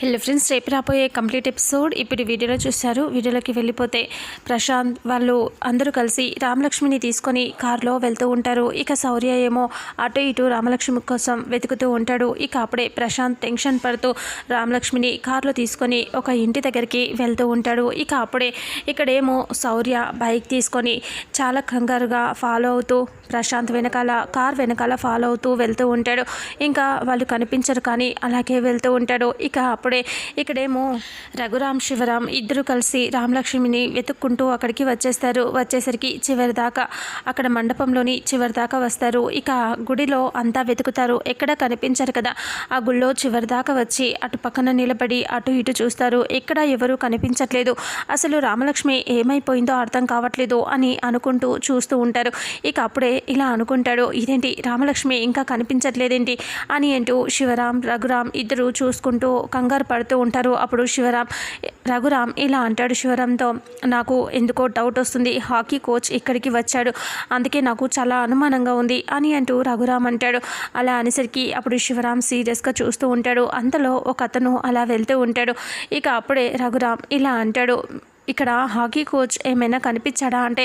Hello friends రేపు రాబోయే complete episode ఇప్పుడు వీడియోలో చూశారు. వీడియోలోకి వెళ్ళిపోతే ప్రశాంత్ వాళ్ళు అందరూ కలిసి రామలక్ష్మిని తీసుకొని కారులో వెళ్తూ ఉంటారు. ఇక శౌర్య ఏమో అటు ఇటు రామలక్ష్మి కోసం వెతుకుతూ ఉంటాడు. ఇక అప్పుడే ప్రశాంత్ టెన్షన్ పడుతూ రామలక్ష్మిని కారులో తీసుకొని ఒక ఇంటి దగ్గరికి వెళ్తూ ఉంటాడు. ఇక అప్పుడే ఇక్కడేమో శౌర్య బైక్ తీసుకొని చాలా కంగారుగా ఫాలో అవుతూ ప్రశాంత్ వెనకాల కార్ వెనకాల ఫాలో అవుతూ వెళ్తూ ఉంటాడు. ఇంకా వాళ్ళు కనిపించరు కానీ అలాగే వెళ్తూ ఉంటాడు. ఇక అప్పుడే ఇక్కడేమో రఘురామ్ శివరాం ఇద్దరు కలిసి రామలక్ష్మిని వెతుక్కుంటూ అక్కడికి వచ్చేస్తారు. వచ్చేసరికి చివరి దాకా అక్కడ మండపంలోని చివరి దాకా వస్తారు. ఇక గుడిలో అంతా వెతుకుతారు. ఎక్కడ కనిపించరు కదా. ఆ గుళ్ళో చివరి దాకా వచ్చి అటు పక్కన నిలబడి అటు ఇటు చూస్తారు. ఎక్కడ ఎవరు కనిపించట్లేదు. అసలు రామలక్ష్మి ఏమైపోయిందో అర్థం కావట్లేదు అని అనుకుంటూ చూస్తూ ఉంటారు. ఇక అప్పుడే ఇలా అనుకుంటాడు ఇదేంటి? రామలక్ష్మి ఇంకా కనిపించట్లేదేంటి? అని అంటూ శివరాం రఘురాం ఇద్దరు చూసుకుంటూ కంగారు పడుతూ ఉంటారు. అప్పుడు శివరాం రఘురామ్ ఇలా అంటాడు శివరాంతో నాకు ఎందుకో డౌట్ వస్తుంది. హాకీ కోచ్ ఇక్కడికి వచ్చాడు. అందుకే నాకు చాలా అనుమానంగా ఉంది అని అంటూ రఘురామ్ అంటాడు. అలా అనేసరికి అప్పుడు శివరాం సీరియస్గా చూస్తూ ఉంటాడు. అంతలో ఒక అతను అలా వెళ్తూ ఉంటాడు. ఇక అప్పుడే రఘురామ్ ఇలా అంటాడు ఇక్కడ హాకీ కోచ్ ఏమైనా కనిపించాడా? అంటే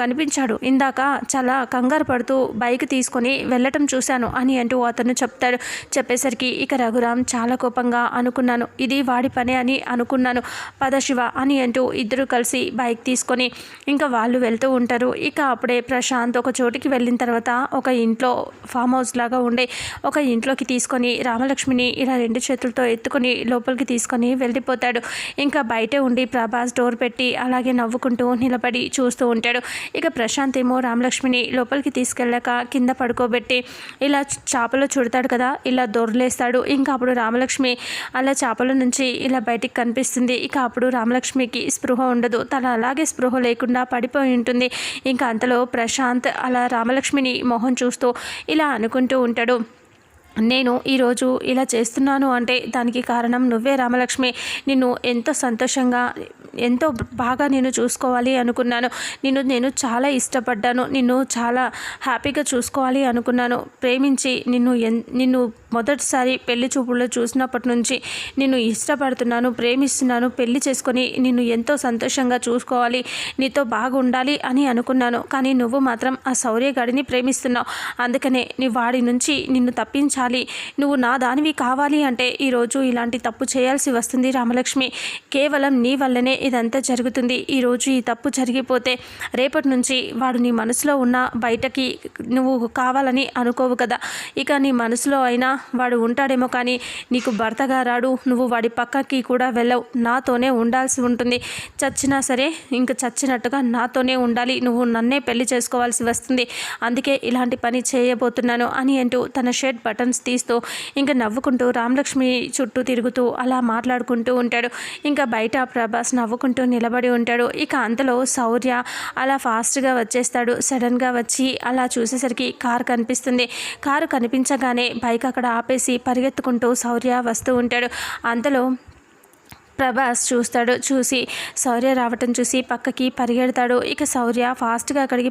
కనిపించాడు. ఇందాక చాలా కంగారు పడుతూ బైక్ తీసుకొని వెళ్ళటం చూశాను అని అంటూ అతను చెప్తాడు. చెప్పేసరికి ఇక రఘురామ్ చాలా కోపంగా అనుకున్నాను. ఇది వాడి పని అని అనుకున్నాను. పద శివ అని అంటూ ఇద్దరు కలిసి బైక్ తీసుకొని ఇంకా వాళ్ళు వెళ్తూ ఉంటారు. ఇక అప్పుడే ప్రశాంత్ ఒక చోటికి వెళ్ళిన తర్వాత ఒక ఇంట్లో ఫామ్ హౌస్ లాగా ఉండే ఒక ఇంట్లోకి తీసుకొని రామలక్ష్మిని ఇలా రెండు చేతులతో ఎత్తుకొని లోపలికి తీసుకొని వెళ్ళిపోతాడు. ఇంకా బయటే ఉండి ప్రభాస్ స్టోర్ పెట్టి అలాగే నవ్వుకుంటూ నిలబడి చూస్తూ ఉంటాడు. ఇక ప్రశాంత్ ఏమో రామలక్ష్మిని లోపలికి తీసుకెళ్ళాక కింద పడుకోబెట్టి ఇలా చేపలో చుడతాడు కదా ఇలా దొరలేస్తాడు. ఇంకా అప్పుడు రామలక్ష్మి అలా చేపల నుంచి ఇలా బయటికి కనిపిస్తుంది. ఇక అప్పుడు రామలక్ష్మికి స్పృహ ఉండదు. తన అలాగే స్పృహ లేకుండా పడిపోయి ఉంటుంది. ఇంకా అంతలో ప్రశాంత్ అలా రామలక్ష్మిని మొహం చూస్తూ ఇలా అనుకుంటూ ఉంటాడు. నేను ఈరోజు ఇలా చేస్తున్నాను అంటే దానికి కారణం నువ్వే రామలక్ష్మి. నిన్ను ఎంతో సంతోషంగా ఎంతో బాగా నేను చూసుకోవాలి అనుకున్నాను. నిన్ను నేను చాలా ఇష్టపడ్డాను. నిన్ను చాలా హ్యాపీగా చూసుకోవాలి అనుకున్నాను. ప్రేమించి నిన్ను ఎన్ నిన్ను మొదటిసారి పెళ్ళి చూపుల్లో చూసినప్పటి నుంచి నిన్ను ఇష్టపడుతున్నాను ప్రేమిస్తున్నాను. పెళ్ళి చేసుకొని నిన్ను ఎంతో సంతోషంగా చూసుకోవాలి నీతో బాగుండాలి అని అనుకున్నాను. కానీ నువ్వు మాత్రం ఆ శౌర్యగాడిని ప్రేమిస్తున్నావు. అందుకనే నీ వాడి నుంచి నిన్ను తప్పించాలి నువ్వు నా దానివి కావాలి అంటే ఈరోజు ఇలాంటి తప్పు చేయాల్సి వస్తుంది రామలక్ష్మి. కేవలం నీ వల్లనే ఇదంతా జరుగుతుంది. ఈరోజు ఈ తప్పు జరిగిపోతే రేపటి నుంచి వాడు నీ మనసులో ఉన్న బయటకి నువ్వు కావాలని అనుకోవు కదా. ఇక నీ మనసులో అయినా వాడు ఉంటాడేమో కానీ నీకు భర్తగా రాడు నువ్వు వాడి పక్కకి కూడా వెళ్ళవు. నాతోనే ఉండాల్సి ఉంటుంది. చచ్చినా సరే ఇంక చచ్చినట్టుగా నాతోనే ఉండాలి. నువ్వు నన్నే పెళ్ళి చేసుకోవాల్సి వస్తుంది. అందుకే ఇలాంటి పని చేయబోతున్నాను అని అంటూ తన షర్ట్ బటన్స్ తీస్తూ ఇంకా నవ్వుకుంటూ రామలక్ష్మి చుట్టూ తిరుగుతూ అలా మాట్లాడుకుంటూ ఉంటాడు. ఇంకా బయట ప్రభాస్ నవ్వుకుంటూ నిలబడి ఉంటాడు. ఇక అంతలో శౌర్య అలా ఫాస్ట్గా వచ్చేస్తాడు. సడన్గా వచ్చి అలా చూసేసరికి కారు కనిపిస్తుంది. కారు కనిపించగానే బైక్ అక్కడ ఆపేసి పరిగెత్తుకుంటూ శౌర్య వస్తూ ఉంటాడు. అంతలో ప్రభాస్ చూస్తాడు. చూసి శౌర్య రావటం చూసి పక్కకి పరిగెడతాడు. ఇక శౌర్య ఫాస్ట్గా అక్కడికి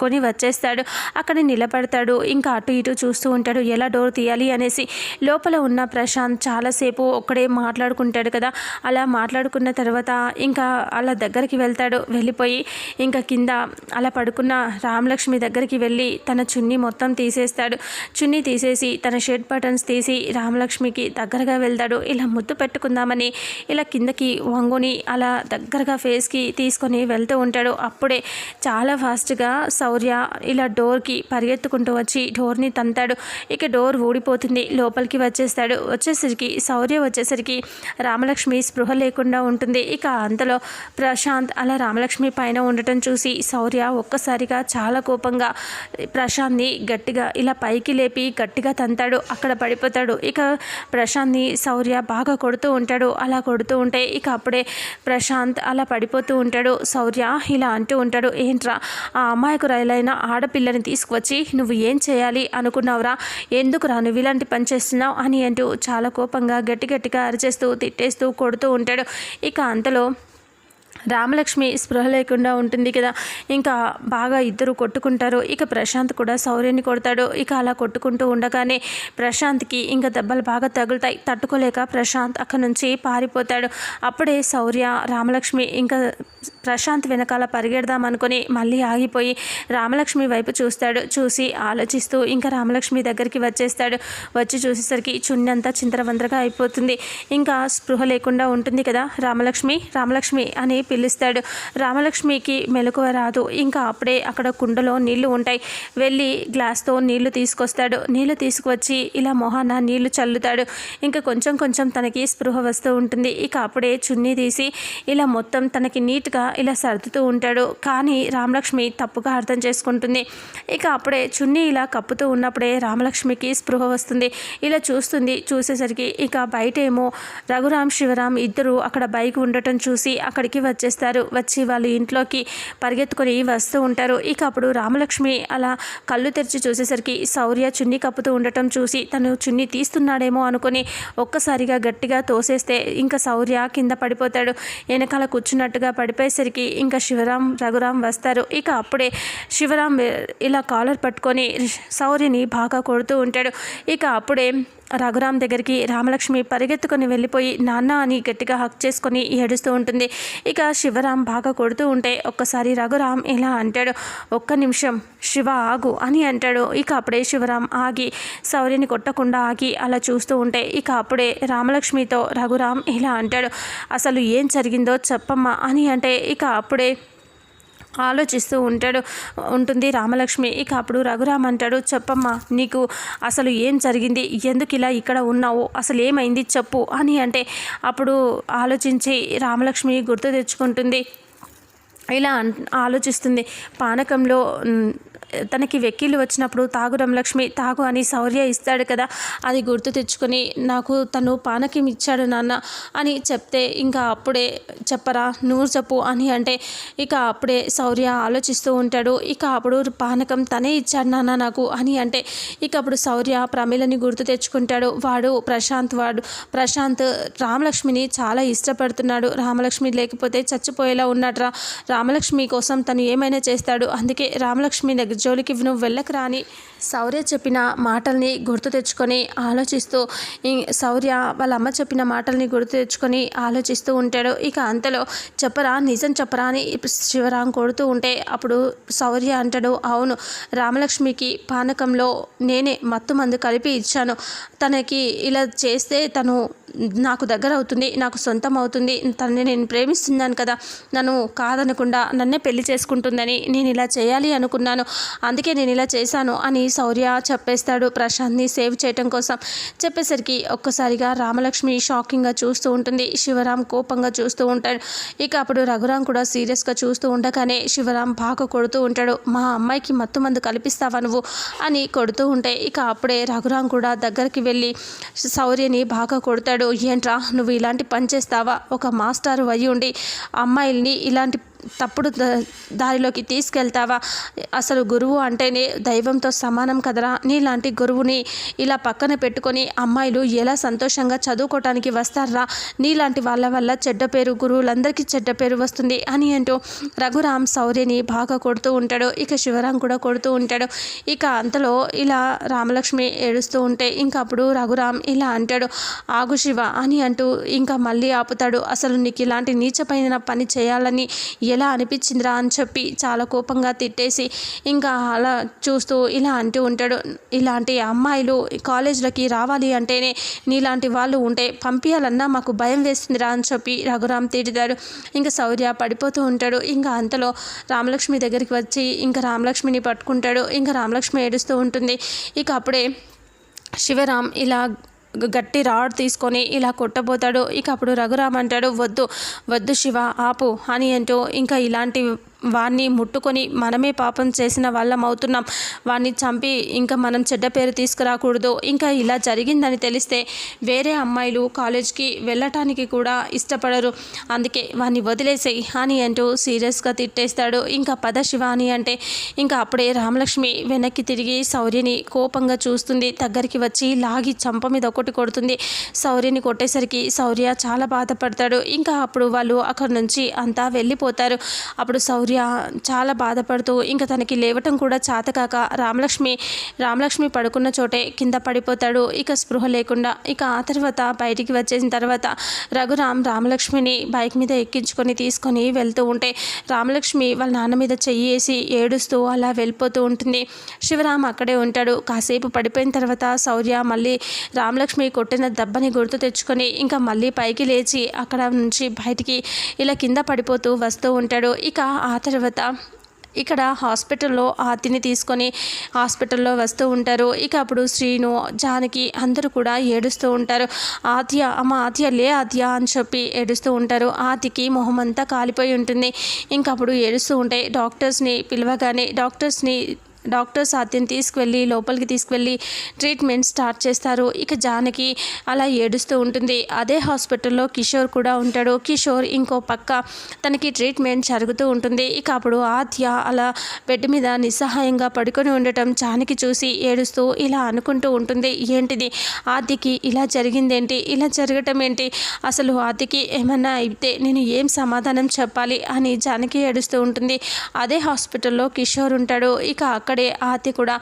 కొని వచ్చేస్తాడు. అక్కడ నిలబడతాడు. ఇంకా అటు ఇటు చూస్తూ ఉంటాడు. ఎలా డోర్ తీయాలి అనేసి లోపల ఉన్న ప్రశాంత్ చాలాసేపు ఒక్కడే మాట్లాడుకుంటాడు కదా. అలా మాట్లాడుకున్న తర్వాత ఇంకా అలా దగ్గరికి వెళ్తాడు. వెళ్ళిపోయి ఇంకా కింద అలా పడుకున్న రామలక్ష్మి దగ్గరికి వెళ్ళి తన చున్నీ మొత్తం తీసేస్తాడు. చున్నీ తీసేసి తన షర్ట్ బటన్స్ తీసి రామలక్ష్మికి దగ్గరగా వెళ్తాడు. ఇలా ముద్దు పెట్టుకుందామని ఇలా కిందకి వంగుని అలా దగ్గరగా ఫేస్కి తీసుకొని వెళ్తూ ఉంటాడు. అప్పుడే చాలా ఫాస్ట్గా శౌర్య ఇలా డోర్కి పరిగెత్తుకుంటూ వచ్చి డోర్ని తంతాడు. ఇక డోర్ ఊడిపోతుంది. లోపలికి వచ్చేస్తాడు. వచ్చేసరికి శౌర్య వచ్చేసరికి రామలక్ష్మి స్పృహ లేకుండా ఉంటుంది. ఇక అంతలో ప్రశాంత్ అలా రామలక్ష్మి పైన ఉండటం చూసి శౌర్య ఒక్కసారిగా చాలా కోపంగా ప్రశాంత్ని గట్టిగా ఇలా పైకి లేపి గట్టిగా తంతాడు. అక్కడ పడిపోతాడు. ఇక ప్రశాంత్ని శౌర్య బాగా కొడుతూ ఉంటాడు. అలా కొడుతూ ఉంటే ఇక అప్పుడే ప్రశాంత్ అలా పడిపోతూ ఉంటాడు. శౌర్య ఇలా అంటూ ఉంటాడు. ఏంట్రా ఆ అమాయకురాలైన ఆడపిల్లని తీసుకువచ్చి నువ్వు ఏం చేయాలి అనుకున్నావురా? ఎందుకురా నువ్వు ఇలాంటి పని చేస్తున్నావు? అని అంటూ చాలా కోపంగా గట్టి గట్టిగా అరిచేస్తూ తిట్టేస్తూ కొడుతూ ఉంటాడు. ఇక అంతలో రామలక్ష్మి స్పృహ లేకుండా ఉంటుంది కదా. ఇంకా బాగా ఇద్దరు కొట్టుకుంటారు. ఇక ప్రశాంత్ కూడా సౌర్యని కొడతాడు. ఇక అలా కొట్టుకుంటూ ఉండగానే ప్రశాంత్కి ఇంకా దెబ్బలు బాగా తగులుతాయి. తట్టుకోలేక ప్రశాంత్ అక్కడి నుంచి పారిపోతాడు. అప్పుడే శౌర్య రామలక్ష్మి ఇంకా ప్రశాంత్ వెనకాల పరిగెడదాం అనుకుని మళ్ళీ ఆగిపోయి రామలక్ష్మి వైపు చూస్తాడు. చూసి ఆలోచిస్తూ ఇంకా రామలక్ష్మి దగ్గరికి వచ్చేస్తాడు. వచ్చి చూసేసరికి చున్నీ అంతా చింతరవందరగా అయిపోతుంది. ఇంకా స్పృహ లేకుండా ఉంటుంది కదా రామలక్ష్మి. రామలక్ష్మి అని పిలుస్తాడు. రామలక్ష్మికి మెలకువ రాదు. ఇంకా అప్పుడే అక్కడ కుండలో నీళ్ళు ఉంటాయి. వెళ్ళి గ్లాస్తో నీళ్ళు తీసుకొస్తాడు. నీళ్ళు తీసుకువచ్చి ఇలా మొహాన నీళ్ళు చల్లుతాడు. ఇంకా కొంచెం కొంచెం తనకి స్పృహ వస్తూ ఉంటుంది. ఇక అప్పుడే చున్నీ తీసి ఇలా మొత్తం తనకి నీట్గా ఇలా సర్దుతూ ఉంటాడు. కానీ రామలక్ష్మి తప్పుగా అర్థం చేసుకుంటుంది. ఇక అప్పుడే చున్నీ ఇలా కప్పుతూ ఉన్నప్పుడే రామలక్ష్మికి స్పృహ వస్తుంది. ఇలా చూస్తుంది చూసేసరికి ఇక బయటేమో రఘురామ్ శివరామ్ ఇద్దరు అక్కడ బైక్ ఉండటం చూసి అక్కడికి వచ్చేస్తారు. వచ్చి వాళ్ళు ఇంట్లోకి పరిగెత్తుకొని వస్తూ ఉంటారు. ఇక అప్పుడు రామలక్ష్మి అలా కళ్ళు తెరిచి చూసేసరికి శౌర్య చున్నీ కప్పుతూ ఉండటం చూసి తను చున్నీ తీస్తున్నాడేమో అనుకుని ఒక్కసారిగా గట్టిగా తోసేస్తే ఇంకా శౌర్య కింద పడిపోతాడు. వెనకాల కూర్చున్నట్టుగా పడిపోయేసరికి ఇంకా శివరాం రఘురాం వస్తారు. ఇక అప్పుడే శివరాం ఇలా కాలర్ పట్టుకొని శౌర్యని బాగా కొడుతూ ఉంటాడు. ఇక అప్పుడే రఘురాం దగ్గరికి రామలక్ష్మి పరిగెత్తుకొని వెళ్ళిపోయి నాన్న అని గట్టిగా హక్ చేసుకొని ఏడుస్తూ ఉంటుంది. ఇక శివరాం బాగా కొడుతూ ఉంటే ఒక్కసారి రఘురాం ఇలా అంటాడు. ఒక్క నిమిషం శివ ఆగు అని అంటాడు. ఇక అప్పుడే శివరాం ఆగి శౌర్యని కొట్టకుండా ఆగి అలా చూస్తూ ఉంటే ఇక అప్పుడే రామలక్ష్మితో రఘురాం ఇలా అంటాడు. అసలు ఏం జరిగిందో చెప్పమ్మా అని అంటే ఇక అప్పుడే ఆలోచిస్తూ ఉంటాడు ఉంటుంది రామలక్ష్మి. ఇక అప్పుడు రఘురామ్ అంటాడు చెప్పమ్మా నీకు అసలు ఏం జరిగింది? ఎందుకు ఇలా ఇక్కడ ఉన్నావు? అసలు ఏమైంది? చెప్పు అని అంటే అప్పుడు ఆలోచించి రామలక్ష్మి గుర్తు తెచ్చుకుంటుంది. ఇలా ఆలోచిస్తుంది. పానకంలో తనకి వెక్కిళ్ళు వచ్చినప్పుడు తాగు రమలక్ష్మి తాగు అని శౌర్య ఇస్తాడు కదా అది గుర్తు తెచ్చుకొని నాకు తను పానకం ఇచ్చాడు నాన్న అని చెప్తే ఇంకా అప్పుడే చెప్పరా నువ్వు చెప్పు అని అంటే ఇక అప్పుడే శౌర్య ఆలోచిస్తూ ఉంటాడు. ఇక అప్పుడు పానకం తనే ఇచ్చాడు నాన్న నాకు అని అంటే ఇక అప్పుడు శౌర్య ప్రమిలని గుర్తు తెచ్చుకుంటాడు. వాడు ప్రశాంత్ వాడు ప్రశాంత్ రామలక్ష్మిని చాలా ఇష్టపడుతున్నాడు. రామలక్ష్మి లేకపోతే చచ్చిపోయేలా ఉన్నాడ్రా. రామలక్ష్మి కోసం తను ఏమైనా చేస్తాడు. అందుకే రామలక్ష్మి దగ్గర జోలికి నువ్వు వెళ్ళకురాని శౌర్య చెప్పిన మాటల్ని గుర్తు తెచ్చుకొని ఆలోచిస్తూ శౌర్య వాళ్ళ అమ్మ చెప్పిన మాటల్ని గుర్తు తెచ్చుకొని ఆలోచిస్తూ ఉంటాడు. ఇక అంతలో చెప్పరా నిజం చెప్పరా అని శివరాం కొడుతూ ఉంటే అప్పుడు శౌర్య అంటాడు అవును రామలక్ష్మికి పానకంలో నేనే మత్తు మందు కలిపి ఇచ్చాను. తనకి ఇలా చేస్తే తను నాకు దగ్గర అవుతుంది నాకు సొంతం అవుతుంది తనని నేను ప్రేమిస్తున్నాను కదా నన్ను కాదనకుండా నన్నే పెళ్ళి చేసుకుంటుందని నేను ఇలా చేయాలి అనుకున్నాను. అందుకే నేను ఇలా చేశాను అని శౌర్య చెప్పేస్తాడు ప్రశాంత్ని సేవ్ చేయటం కోసం. చెప్పేసరికి ఒక్కసారిగా రామలక్ష్మి షాకింగ్గా చూస్తూ ఉంటుంది. శివరాం కోపంగా చూస్తూ ఉంటాడు. ఇక అప్పుడు రఘురాం కూడా సీరియస్గా చూస్తూ ఉండగానే శివరాం బాగా కొడుతూ ఉంటాడు. మా అమ్మాయికి మత్తు మందు కల్పిస్తావా నువ్వు? అని కొడుతూ ఉంటే ఇక అప్పుడే రఘురాం కూడా దగ్గరికి వెళ్ళి శౌర్యని బాగా కొడతాడు. ఏంట్రా నువ్వు ఇలాంటి పని చేస్తావా? ఒక మాస్టర్ అయ్యి ఉండి అమ్మాయిల్ని ఇలాంటి తప్పుడు దారిలోకి తీసుకెళ్తావా? అసలు గురువు అంటేనే దైవంతో సమానం కదరా? నీలాంటి గురువుని ఇలా పక్కన పెట్టుకొని అమ్మాయిలు ఎలా సంతోషంగా చదువుకోవటానికి వస్తారా? నీలాంటి వాళ్ళ వల్ల చెడ్డ పేరు గురువులందరికీ చెడ్డ పేరు వస్తుంది అని అంటూ రఘురామ్ శౌర్యని బాగా కొడుతూ ఉంటాడు. ఇక శివరాం కూడా కొడుతూ ఉంటాడు. ఇక అంతలో ఇలా రామలక్ష్మి ఏడుస్తూ ఉంటే ఇంకా అప్పుడు రఘురామ్ ఇలా అంటాడు ఆగు శివ అని అంటూ ఇంకా మళ్ళీ ఆపుతాడు. అసలు నీకు ఇలాంటి నీచపైన పని చేయాలని ఎలా అనిపించిందిరా అని చెప్పి చాలా కోపంగా తిట్టేసి ఇంకా అలా చూస్తూ ఇలా అంటూ ఉంటాడు. ఇలాంటి అమ్మాయిలు కాలేజీలకి రావాలి అంటేనే నీలాంటి వాళ్ళు ఉంటే పంపించాలన్నా మాకు భయం వేస్తుందిరా అని చెప్పి రఘురామ్ తిడతాడు. ఇంకా శౌర్య పడిపోతూ ఉంటాడు. ఇంకా అంతలో రామలక్ష్మి దగ్గరికి వచ్చి ఇంకా రామలక్ష్మిని పట్టుకుంటాడు. ఇంకా రామలక్ష్మి ఏడుస్తూ ఉంటుంది. ఇక అప్పుడే శివరాం ఇలా గట్టి రాడ్ తీసుకొని ఇలా కొట్టబోతాడు. ఇక అప్పుడు రఘురామ్ అంటాడు వద్దు వద్దు శివ ఆపు అని అంటూ ఇంకా ఇలాంటి వాణ్ణి ముట్టుకొని మనమే పాపం చేసిన వాళ్ళం అవుతున్నాం. వాణ్ణి చంపి ఇంకా మనం చెడ్డ పేరు తీసుకురాకూడదు. ఇంకా ఇలా జరిగిందని తెలిస్తే వేరే అమ్మాయిలు కాలేజ్కి వెళ్ళటానికి కూడా ఇష్టపడరు. అందుకే వాణ్ణి వదిలేసేయి అని అంటూ సీరియస్గా తిట్టేస్తాడు. ఇంకా పద శివ అని అంటే ఇంకా అప్పుడే రామలక్ష్మి వెనక్కి తిరిగి శౌర్యని కోపంగా చూస్తుంది. దగ్గరికి వచ్చి లాగి చంప మీద ఒకటి కొడుతుంది. శౌర్యని కొట్టేసరికి శౌర్య చాలా బాధపడతాడు. ఇంకా అప్పుడు వాళ్ళు అక్కడి నుంచి అంతా వెళ్ళిపోతారు. అప్పుడు శౌర్య చాలా బాధపడుతూ ఇంకా తనకి లేవటం కూడా చాతకాక రామలక్ష్మి రామలక్ష్మి పడుకున్న చోటే కింద పడిపోతాడు. ఇక స్పృహ లేకుండా ఇక ఆ తర్వాత బయటికి వచ్చేసిన తర్వాత రఘురామ్ రామలక్ష్మిని బైక్ మీద ఎక్కించుకొని తీసుకొని వెళ్తూ ఉంటే రామలక్ష్మి వాళ్ళ నాన్న మీద చెయ్యి వేసి ఏడుస్తూ అలా వెళ్ళిపోతూ ఉంటుంది. శివరామ్ అక్కడే ఉంటాడు. కాసేపు పడిపోయిన తర్వాత శౌర్య మళ్ళీ రామలక్ష్మి కొట్టిన దెబ్బని గుర్తు తెచ్చుకొని ఇంకా మళ్ళీ పైకి లేచి అక్కడ నుంచి బయటికి ఇలా కింద పడిపోతూ వస్తూ ఉంటాడు. ఇక ఆ తర్వాత ఇక్కడ హాస్పిటల్లో ఆతిని తీసుకొని హాస్పిటల్లో వస్తూ ఉంటారు. ఇక అప్పుడు శ్రీను జానకి అందరూ కూడా ఏడుస్తూ ఉంటారు. ఆత్య అమ్మ ఆత్య లే ఆత్య అని చెప్పి ఏడుస్తూ ఉంటారు. ఆతికి మొహం అంతా కాలిపోయి ఉంటుంది. ఇంకప్పుడు ఏడుస్తూ ఉంటే డాక్టర్స్ని పిలవగానే డాక్టర్స్ని డాక్టర్స్ ఆత్యని తీసుకువెళ్ళి లోపలికి తీసుకువెళ్ళి ట్రీట్మెంట్ స్టార్ట్ చేస్తారు. ఇక జానకి అలా ఏడుస్తూ ఉంటుంది. అదే హాస్పిటల్లో కిషోర్ కూడా ఉంటాడు. కిషోర్ ఇంకో పక్క తనకి ట్రీట్మెంట్ జరుగుతూ ఉంటుంది. ఇక అప్పుడు ఆత్య అలా బెడ్ మీద నిస్సహాయంగా పడుకొని ఉండటం జానకి చూసి ఏడుస్తూ ఇలా అనుకుంటూ ఉంటుంది. ఏంటిది? ఆద్యకి ఇలా జరిగిందేంటి? ఇలా జరగటం ఏంటి? అసలు ఆద్యకి ఏమన్నా అయితే నేను ఏం సమాధానం చెప్పాలి అని జానకి ఏడుస్తూ ఉంటుంది. అదే హాస్పిటల్లో కిషోర్ ఉంటాడు. ఇక అక్కడ ఆతి కూడా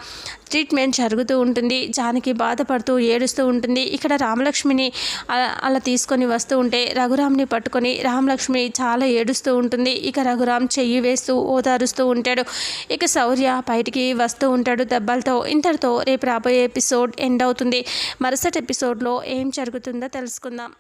ట్రీట్మెంట్ జరుగుతూ ఉంటుంది. జానకి బాధపడుతూ ఏడుస్తూ ఉంటుంది. ఇక్కడ రామలక్ష్మిని అలా అలా తీసుకొని వస్తూ ఉంటే రఘురామ్ని పట్టుకొని రామలక్ష్మి చాలా ఏడుస్తూ ఉంటుంది. ఇక రఘురామ్ చెయ్యి వేస్తూ ఓదారుస్తూ ఉంటాడు. ఇక శౌర్య బయటికి వస్తూ ఉంటాడు దెబ్బలతో. ఇంతటితో రేపు రాబోయే ఎపిసోడ్ ఎండ్ అవుతుంది. మరుసటి ఎపిసోడ్లో ఏం జరుగుతుందో తెలుసుకుందాం.